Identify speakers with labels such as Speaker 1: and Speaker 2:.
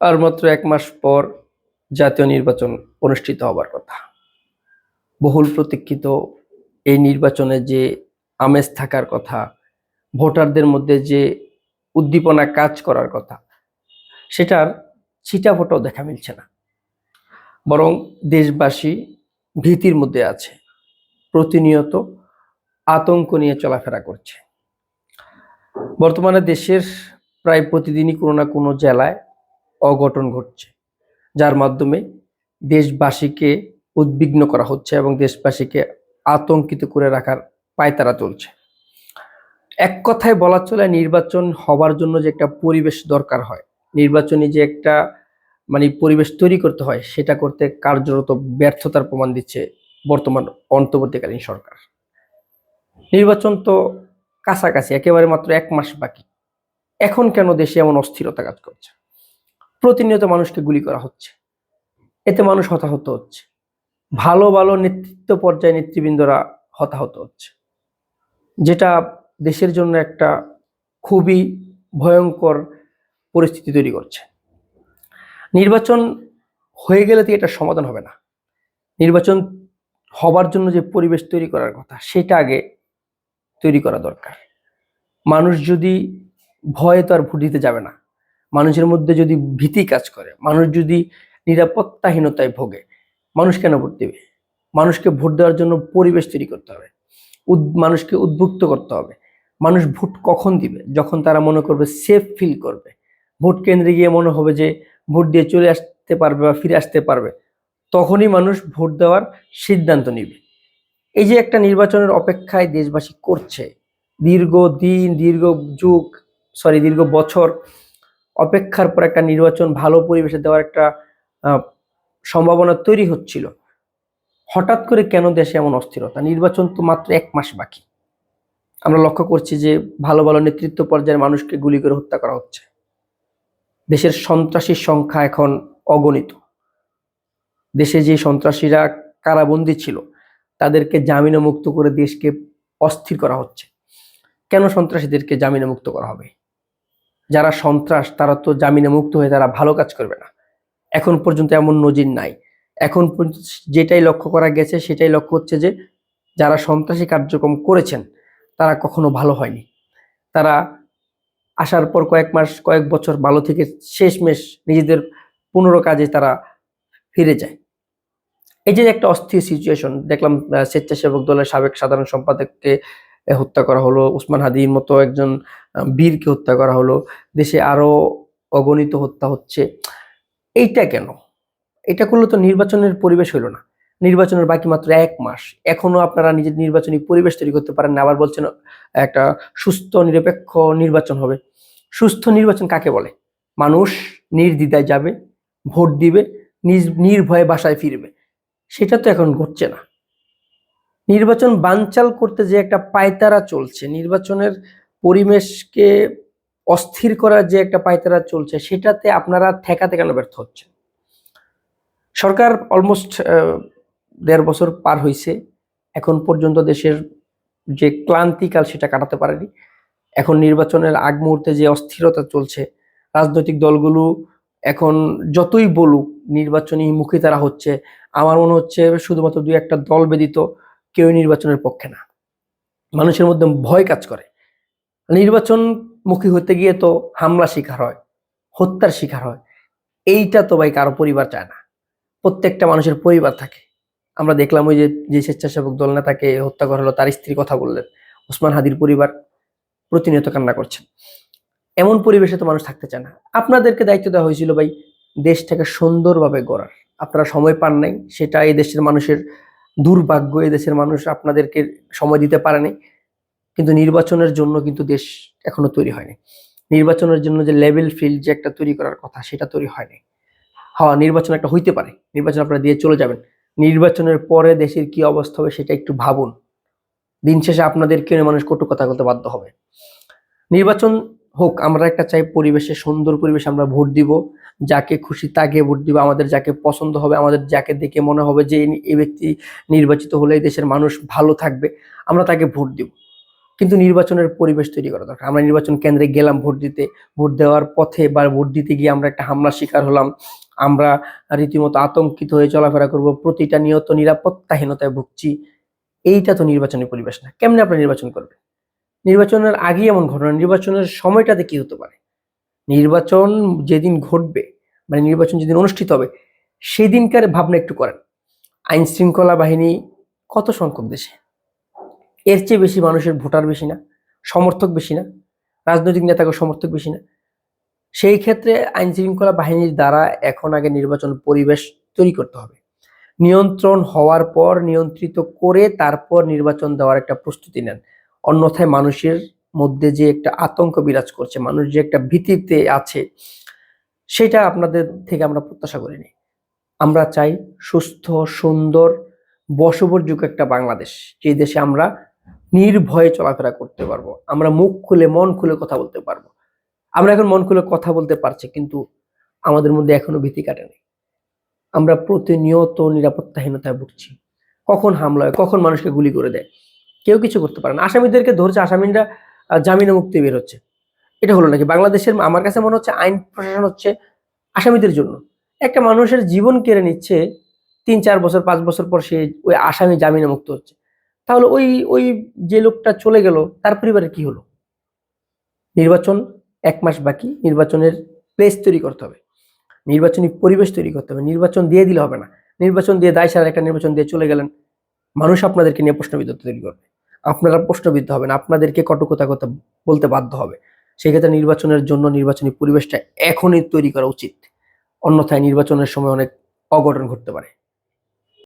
Speaker 1: আর মাত্র এক মাস পর জাতীয় নির্বাচন অনুষ্ঠিত হবার কথা। বহুল প্রতীক্ষিত এই নির্বাচনে যে আমেজ থাকার কথা, ভোটারদের মধ্যে যে উদ্দীপনা কাজ করার কথা, সেটার ছিটা ফোটাও দেখা মিলছে না। বরং দেশবাসী ভীতির মধ্যে আছে, প্রতিনিয়ত আতঙ্ক নিয়ে চলাফেরা করছে। বর্তমানে দেশের প্রায় প্রতিদিনই কোনো না কোনো জেলায় অঘটন ঘটছে, যার মাধ্যমে দেশবাসীকে উদ্বিগ্ন করা হচ্ছে এবং দেশবাসীকে আতঙ্কিত করে রাখার পায়তারা চলছে। এক কথায় বলা চলে, নির্বাচন হবার জন্য যে একটা পরিবেশ দরকার হয়, নির্বাচনী যে একটা মানে পরিবেশ তৈরি করতে হয়, সেটা করতে কার্যরত ব্যর্থতার প্রমাণ দিচ্ছে বর্তমান অন্তর্বর্তীকালীন সরকার। নির্বাচন তো কাছাকাছি, একেবারে মাত্র এক মাস বাকি। এখন কেন দেশে এমন অস্থিরতা কাজ করছে? প্রতিনিয়ত মানুষকে গুলি করা হচ্ছে। এতে মানুষ হতাহত হচ্ছে। ভালো ভালো নেতৃত্ব পর্যায়ে নেতৃবৃন্দরা হতাহত হচ্ছে। যেটা দেশের জন্য একটা খুবই ভয়ঙ্কর পরিস্থিতি তৈরি করছে। নির্বাচন হয়ে গেলে তো এটা সমাধান হবে না। নির্বাচন হবার জন্য যে পরিবেশ তৈরি করার কথা, সেটা আগে তৈরি করা দরকার। মানুষ যদি ভয়ে তো আর ভোট দিতে যাবে না। মানুষের মধ্যে যদি ভীতি কাজ করে, মানুষ যদি নিরাপত্তাহীনতায় ভোগে, মানুষ কেন ভোট দেবে? মানুষকে ভোট দেওয়ার জন্য পরিবেশ তৈরি করতে হবে। মানুষকে উদ্বুক্ত করতে হবে। মানুষ ভোট কখন দিবে? যখন তারা মনে করবে সেফ ফিল করবে। ভোট কেন্দ্রে গিয়ে মনে হবে যে ভোট দিয়ে চলে আসতে পারবে বা ফিরে আসতে পারবে, তখনই মানুষ ভোট দেওয়ার সিদ্ধান্ত নিবে। এই যে একটা নির্বাচনের অপেক্ষায় দেশবাসী করছে দীর্ঘ দিন দীর্ঘ যুগ সরি দীর্ঘ বছর অপেক্ষার পর একটা নির্বাচন ভালো পরিবেশে দেওয়ার একটা সম্ভাবনা তৈরি হচ্ছিল। হঠাৎ করে কেন দেশে এমন অস্থিরতা? নির্বাচন তো মাত্র এক মাস বাকি। আমরা লক্ষ্য করছি যে ভালো ভালো নেতৃত্ব পর্যায়ের মানুষকে গুলি করে হত্যা করা হচ্ছে। দেশের সন্ত্রাসীর সংখ্যা এখন অগণিত। দেশে যে সন্ত্রাসীরা কারাবন্দী ছিল, তাদেরকে জামিনে মুক্ত করে দেশকে অস্থির করা হচ্ছে। কেন সন্ত্রাসীদেরকে জামিনে মুক্ত করা হবে? যারা সন্ত্রাস, তারা তো জামিনে মুক্ত হয়ে তারা ভালো কাজ করবে না। এখন পর্যন্ত এমন নজির নাই। এখন পর্যন্ত যেটাই লক্ষ্য করা গেছে, সেটাই লক্ষ্য হচ্ছে যে, যারা সন্ত্রাসী কার্যক্রম করেছেন, তারা কখনো ভালো হয়নি। তারা আসার পর কয়েক মাস, কয়েক বছর ভালো থেকে শেষমেশ নিজেদের পুনর কাজে তারা ফিরে যায়। এই যে একটা অস্থির সিচুয়েশন দেখলাম স্বেচ্ছাসেবক দলের সাবেক সাধারণ সম্পাদককে হত্যা করা হলো, উসমান হাদির মতো একজন বীরকে হত্যা করা হলো, দেশে আরও অগণিত হত্যা হচ্ছে। এইটা কেন? এটা করলে তো নির্বাচনের পরিবেশ হইল না। নির্বাচনের বাকি মাত্র এক মাস। এখনও আপনারা নিজের নির্বাচনী পরিবেশ তৈরি করতে পারেন না। আবার বলছেন, একটা সুস্থ, নিরপেক্ষ নির্বাচন হবে। সুস্থ নির্বাচন কাকে বলে? মানুষ নির্দ্বিধায় যাবে, ভোট দিবে নির্ভয়ে বাসায় ফিরবে। সেটা তো এখন ঘটছে না। নির্বাচন বানচাল করতে যে একটা পায়তারা চলছে, নির্বাচনের পরিবেশকে অস্থির করার যে একটা পায়তারা চলছে, সেটাতে আপনারা ঠেকাতে কেন ব্যর্থ হচ্ছে সরকার অলমোস্ট দেড় বছর পার হয়েছে এখন পর্যন্ত দেশের যে ক্লান্তিকাল সেটা কাটাতে পারেনি। এখন নির্বাচনের আগ মুহূর্তে যে অস্থিরতা চলছে, রাজনৈতিক দলগুলো এখন যতই বলুক, নির্বাচনী মুখী তারা হচ্ছে, আমার মনে হচ্ছে শুধুমাত্র দুই একটা দল ব্যতীত কেউ নির্বাচনের পক্ষে না। মানুষের মধ্যে ভয় কাজ করে। নির্বাচন মুখী হতে গিয়ে তো হামলা শিকার হয়, হত্যার শিকার হয়। এইটা তো ভাই কারও পরিবার চায় না। প্রত্যেকটা মানুষের পরিবার থাকে। আমরা দেখলাম ওই যে যে স্বেচ্ছাসেবক দল নেতাকে হত্যা করা হলো, তার স্ত্রী কথা বললেন। ওসমান হাদির পরিবার প্রতিনিয়ত কান্না করছেন এমন পরিবেশে তো মানুষ থাকতে চায় না। আপনাদেরকে দায়িত্ব দেওয়া হয়েছিল ভাই দেশটাকে সুন্দরভাবে গড়ার। আপনারা সময় পান নাই, সেটা এই দেশের মানুষের দুর্ভাগ্য দেশের মানুষ আপনাদেরকে সময় দিতে পারেনি। কিন্তু নির্বাচনের জন্য কিন্তু দেশ এখনও তৈরি হয়নি। নির্বাচনের জন্য যে লেভেল ফিল্ড যে একটা তৈরি করার কথা, সেটা তৈরি হয়নি। হওয়া নির্বাচন একটা হইতে পারে। নির্বাচন আপনারা দিয়ে চলে যাবেন। নির্বাচনের পরে দেশের কি অবস্থা হবে সেটা একটু ভাবুন। দিন শেষে আপনাদের আপনাদেরকে মানুষ কটু কথা বলতে বাধ্য হবে। নির্বাচন হোক, আমরা একটা চাই পরিবেশে, সুন্দর পরিবেশ আমরা ভোট দিব, যাকে খুশি তাকে ভোট দিব, আমাদের যাকে পছন্দ হবে, আমাদের যাকে দেখে মনে হবে যে এই- ব্যক্তি নির্বাচিত হলে দেশের মানুষ ভালো থাকবে, আমরা তাকে ভোট দিব। কিন্তু নির্বাচনের পরিবেশ তৈরি করা দরকার। আমরা নির্বাচন কেন্দ্রে গেলাম ভোট দিতে, ভোট দেওয়ার পথে বা ভোট দিতে গিয়ে আমরা একটা হামলার শিকার হলাম, আমরা রীতিমতো আতঙ্কিত হয়ে চলাফেরা করব, প্রতিটা নিয়ত নিরাপত্তাহীনতায় ভুগছি, এইটা তো নির্বাচনী পরিবেশ না। কেমনে আপনি নির্বাচন করবেন? নির্বাচনের আগে এমন ঘটনা, নির্বাচনের সময়টাতে কি হতে পারে? নির্বাচন যেদিন ঘটবে মানে নির্বাচন যেদিন অনুষ্ঠিত হবে সেই দিনকার ভাবনা একটু করেন। আইন শৃঙ্খলা বাহিনী কত সংখ্যক দেশে? এর চেয়ে বেশি মানুষের ভোটার বেশি না, সমর্থক বেশি না, রাজনৈতিক নেতাকে সমর্থক বেশি না। সেই ক্ষেত্রে আইন শৃঙ্খলা বাহিনীর দ্বারা এখন আগে নির্বাচন পরিবেশ তৈরি করতে হবে। নিয়ন্ত্রণ হওয়ার পর নিয়ন্ত্রিত করে তারপর নির্বাচন দেওয়ার একটা প্রস্তুতি নেন। অন্যথায় মানুষের মধ্যে যে একটা আতঙ্ক বিরাজ করছে, মানুষ যে একটা ভীতিতে আছে, সেটা আপনাদের থেকে আমরা প্রত্যাশা করিনি আমরা চাই সুস্থ, সুন্দর বশবর্যোগ্য একটা বাংলাদেশ, যে দেশে আমরা নির্ভয়ে চলাফেরা করতে পারব, আমরা মুখ খুলে, মন খুলে কথা বলতে পারব। আমরা এখন মন খুলে কথা বলতে পারছি, কিন্তু আমাদের মধ্যে এখনও ভীতি কাটেনি। আমরা প্রতিনিয়ত নিরাপত্তাহীনতায় ভুগছি। কখন হামলা হয়, কখন মানুষকে গুলি করে দেয়? কেউ কিছু করতে পারে না। আসামিদেরকে ধরছে, আসামিরা জামিনে মুক্তি বের হচ্ছে। এটা হলো নাকি? বাংলাদেশের আমার কাছে মনে হচ্ছে আইন প্রশাসন হচ্ছে আসামিদের জন্য। একটা মানুষের জীবন কেড়ে নিচ্ছে, তিন, চার বছর, পাঁচ বছর পর সে ওই আসামি জামিনে মুক্ত হচ্ছে। তাহলে ওই ওই যে লোকটা চলে গেল, তার পরিবারের কি হলো? নির্বাচন এক মাস বাকি, নির্বাচনের প্লেস তৈরি করতে হবে। নির্বাচনী পরিবেশ তৈরি করতে হবে। নির্বাচন দিয়ে দিলে হবে না। নির্বাচন দিয়ে দায় সারা একটা নির্বাচন দিয়ে চলে গেলেন। মানুষ আপনাদেরকে নিয়ে প্রশ্নবিদ্ধ তৈরি করবে। আপনারা প্রশ্নবিদ্ধ হবেন, আপনাদেরকে কটকতা কথা বলতে বাধ্য হবে। সেক্ষেত্রে নির্বাচনের জন্য নির্বাচনী পরিবেশটা এখনই তৈরি করা উচিত। অন্যথায় নির্বাচনের সময় অনেক অঘটন ঘটতে পারে।